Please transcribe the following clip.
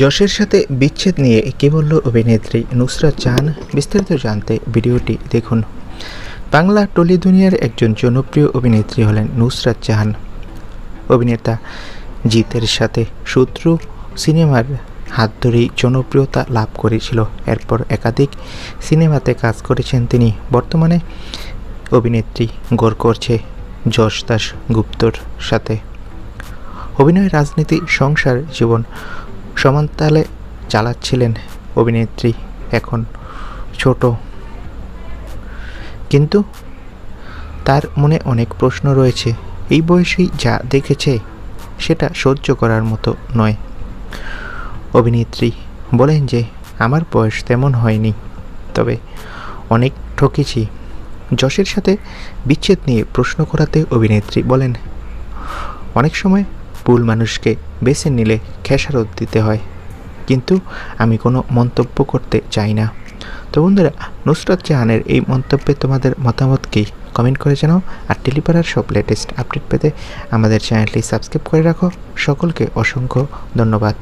যশের সাথে বিচ্ছেদ নিয়ে কে বলল অভিনেত্রী নুসরাত জাহান, বিস্তারিত জানতে ভিডিওটি দেখুন। বাংলা টলি দুনিয়ার একজন জনপ্রিয় অভিনেত্রী হলেন নুসরাত জাহান। অভিনেতা, জিতের সাথে শত্রু, সিনেমার হাত ধরেই জনপ্রিয়তা লাভ করেছিল। এরপর একাধিক সিনেমাতে কাজ করেছেন তিনি। বর্তমানে অভিনেত্রী গড় করছে যশ দাস গুপ্তর সাথে। অভিনয়, রাজনীতি, সংসার, জীবন সমানতালে চালাচ্ছিলেন অভিনেত্রী এখন ছোট। কিন্তু তার মনে অনেক প্রশ্ন রয়েছে। এই বয়সেই যা দেখেছে, সেটা সহ্য করার মতো নয়। অভিনেত্রী বলেন যে, আমার বয়স তেমন হয়নি, তবে অনেক ঠকেছি। যশের সাথে বিচ্ছেদ নিয়ে প্রশ্ন করাতে অভিনেত্রী বলেন, অনেক সময় ভুল মানুষকে বেছে নিলে খেসারত দিতে হয়। কিন্তু আমি কোনো মন্তব্য করতে চাই না। তো বন্ধুরা, নুসরত জাহানের এই মন্তব্যে তোমাদের মতামত কী? কমেন্ট করে জানাও। আর টেলিপাড়ার সব লেটেস্ট আপডেট পেতে আমাদের চ্যানেলটি সাবস্ক্রাইব করে রাখো। সকলকে অসংখ্য ধন্যবাদ।